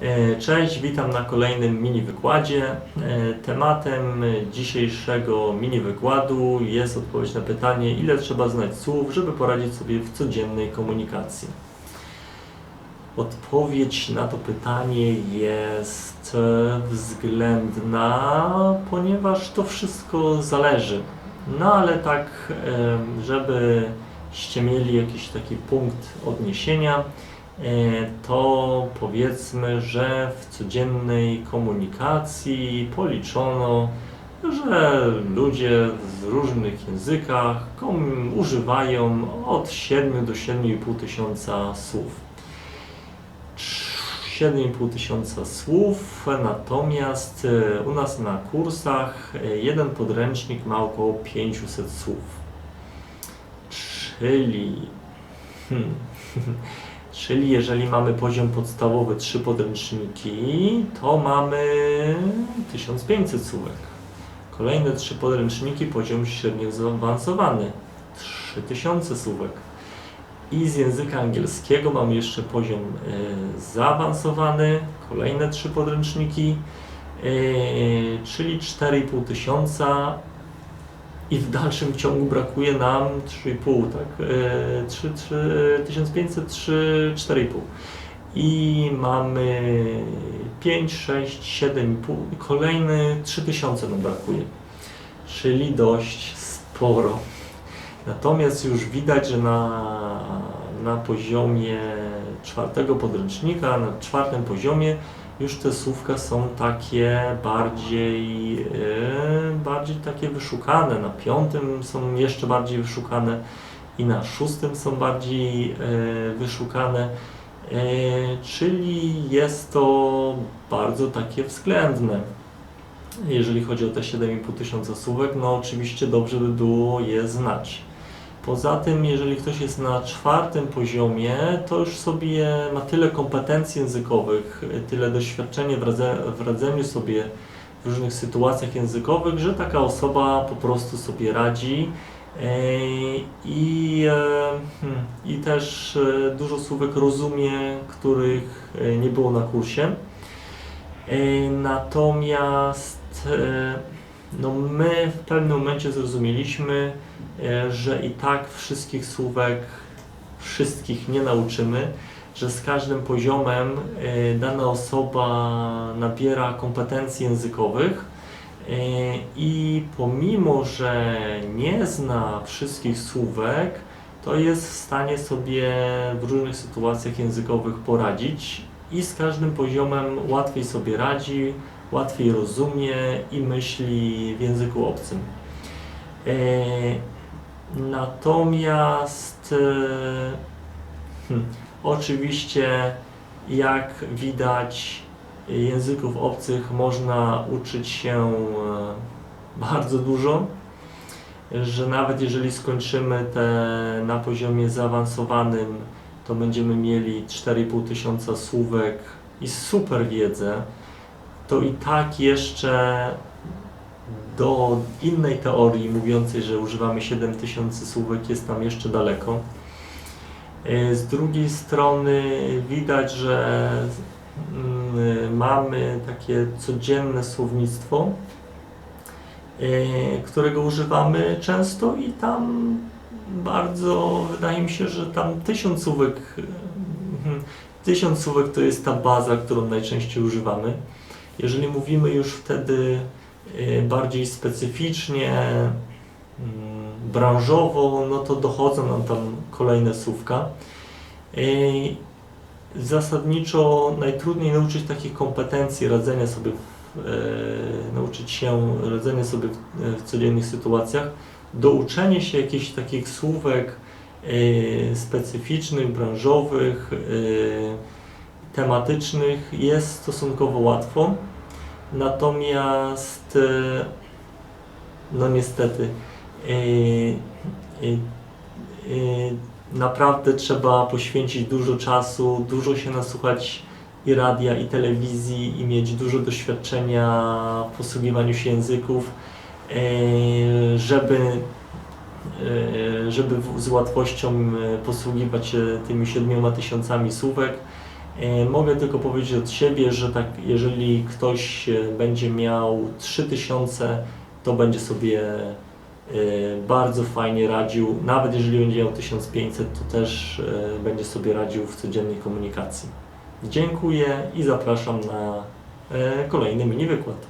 E, Cześć, witam na kolejnym mini wykładzie. E, Tematem dzisiejszego mini wykładu jest odpowiedź na pytanie, ile trzeba znać słów, żeby poradzić sobie w codziennej komunikacji. Odpowiedź na to pytanie jest względna, ponieważ to wszystko zależy. No ale tak, e, żebyście mieli jakiś taki punkt odniesienia, to powiedzmy, że w codziennej komunikacji policzono, że ludzie w różnych językach używają od 7 do 7,5 tysiąca słów. 7,5 tysiąca słów, natomiast e, u nas na kursach e, jeden podręcznik ma około 500 słów. Czyli, hmm, czyli jeżeli mamy poziom podstawowy 3 podręczniki, to mamy 1500 słówek. Kolejne 3 podręczniki, poziom średnio zaawansowany 3000 słówek. I z języka angielskiego mamy jeszcze poziom e, zaawansowany, kolejne trzy podręczniki, e, czyli 4,5 tysiąca i w dalszym ciągu brakuje nam 3,5, tak? E, 3, 3, 1500, 3, 4,5. I mamy 5, 6, 7,5 i kolejny 3000 nam brakuje, czyli dość sporo. Natomiast już widać, że na, na poziomie czwartego podręcznika, na czwartym poziomie już te słówka są takie bardziej, e, bardziej takie wyszukane. Na piątym są jeszcze bardziej wyszukane i na szóstym są bardziej e, wyszukane. E, czyli jest to bardzo takie względne. Jeżeli chodzi o te 7,5 tysiąca słówek, no oczywiście dobrze by było je znać. Poza tym, jeżeli ktoś jest na czwartym poziomie, to już sobie ma tyle kompetencji językowych, tyle doświadczenia w, radze, w radzeniu sobie w różnych sytuacjach językowych, że taka osoba po prostu sobie radzi. I, e, hmm, I też e, dużo słówek rozumie, których e, nie było na kursie. Natomiast no my w pewnym momencie zrozumieliśmy, e, że i tak wszystkich słówek, wszystkich nie nauczymy, że z każdym poziomem e, dana osoba nabiera kompetencji językowych e, i pomimo, że nie zna wszystkich słówek, to jest w stanie sobie w różnych sytuacjach językowych poradzić i z każdym poziomem łatwiej sobie radzi, łatwiej rozumie i myśli w języku obcym. E, natomiast e, hmm, oczywiście jak widać języków obcych można uczyć się e, bardzo dużo, że nawet jeżeli skończymy te na poziomie zaawansowanym, to będziemy mieli 4,5 tysiąca słówek i super wiedzę, to i tak jeszcze do innej teorii mówiącej, że używamy 7000 słówek jest nam jeszcze daleko. E, Z drugiej strony widać, że mm, mamy takie codzienne słownictwo, e, którego używamy często i tam bardzo, wydaje mi się, że tam tysiąc słówek, mhm, tysiąc słówek to jest ta baza, którą najczęściej używamy. Jeżeli mówimy już wtedy y, bardziej specyficznie, mm, branżowo, no to dochodzą nam tam kolejne słówka. Y, Zasadniczo najtrudniej nauczyć takich kompetencji radzenia sobie, w, e, nauczyć się radzenia sobie w, codziennych sytuacjach. Douczenie się jakichś takich słówek specyficznych, branżowych, tematycznych jest stosunkowo łatwo. Natomiast e, no niestety e, e, naprawdę trzeba poświęcić dużo czasu, dużo się nasłuchać i radia, i telewizji, i mieć dużo doświadczenia w posługiwaniu się języków, żeby, żeby z łatwością posługiwać się tymi siedmioma tysiącami słówek Mogę tylko powiedzieć od siebie, że tak, jeżeli ktoś e, będzie miał 3000, to będzie sobie e, bardzo fajnie radził. Nawet jeżeli będzie miał 1500, to też e, będzie sobie radził w codziennej komunikacji. Dziękuję i zapraszam na e, kolejny mini wykład.